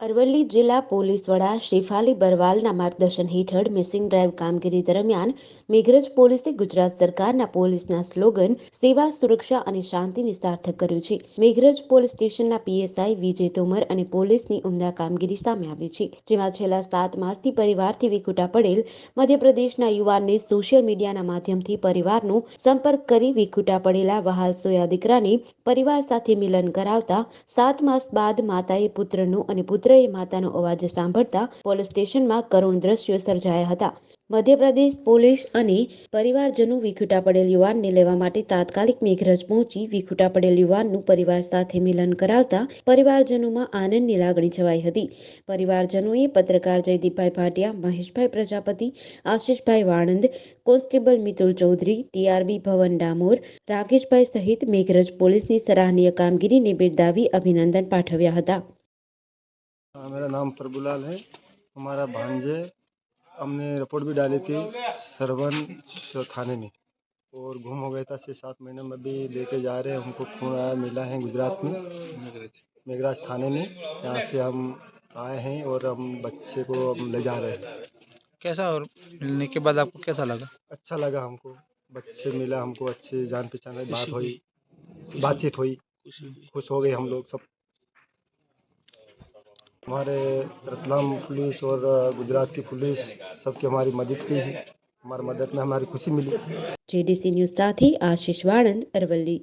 અરવલ્લી જિલ્લા પોલીસ વડા શેફાલી બરવાલના માર્ગદર્શન હેઠળ મિસિંગ ડ્રાઈવ કામગીરી દરમિયાન મેઘરજ પોલીસે ગુજરાત સરકારના પોલીસના સ્લોગન સેવા, સુરક્ષા અને શાંતિને સાર્થક કર્યું છે. મેઘરજ પોલીસ સ્ટેશનના પીએસઆઈ વિજય તોમર અને પોલીસની ઉમદા કામગીરી સામે આવી છે. જેમાં છેલ્લા સાત માસથી પરિવારથી વિખૂટા પડેલ મધ્યપ્રદેશના યુવાનને સોશિયલ મીડિયાના માધ્યમથી પરિવારનો સંપર્ક કરી વિખૂટા પડેલા વહાલ સોયા દીકરાને પરિવાર સાથે મિલન કરાવતા સાત માસ બાદ માતાએ પુત્રનો અને પુત્રએ માતાનો અવાજ સાંભળતા પોલીસ સ્ટેશનમાં કરુણ દ્રશ્યો સર્જાયા હતા. મધ્યપ્રદેશ પોલીસ અને પરિવારજનો વિખૂટા પડેલ યુવાનને લેવા માટે તાત્કાલિક મેઘરજ પહોંચી વિખુટા પડેલ યુવાનનું પરિવાર સાથે મિલન કરાવતા પરિવારજનોમાં આનંદની લાગણી છવાઈ હતી. પરિવારજનોએ પત્રકાર જયદીપભાઈ ભાટિયા, મહેશભાઈ પ્રજાપતિ, આશિષભાઈ વાણંદ, કોન્સ્ટેબલ મિતુલ ચૌધરી, ટીઆરબી ભવન ડામોર, રાકેશભાઈ સહિત મેઘરજ પોલીસની સરાહનીય કામગીરીને બિરદાવી અભિનંદન પાઠવ્યા હતા. हाँ, मेरा नाम प्रभुलाल है। हमारा भांजे हमने रिपोर्ट भी डाली थी सरवन थाने में। और गुम हो गया था छः सात महीने में अभी लेके जा रहे हैं। हमको फ़ोन आया मिला है गुजरात में। मेघराज थाने में। यहाँ से हम आए हैं और हम बच्चे को हम ले जा रहे हैं। कैसा और मिलने के बाद आपको कैसा लगा? अच्छा लगा हमको। बच्चे मिला हमको अच्छे जान पहचान बात हुई बातचीत हुई। खुश हो गए हम लोग सब। हमारे रतलाम पुलिस और गुजरात की पुलिस सबकी हमारी मदद की है हमारी मदद में हमारी खुशी मिली जेडीसी न्यूज़ साथी आशीष वाणंद अरवली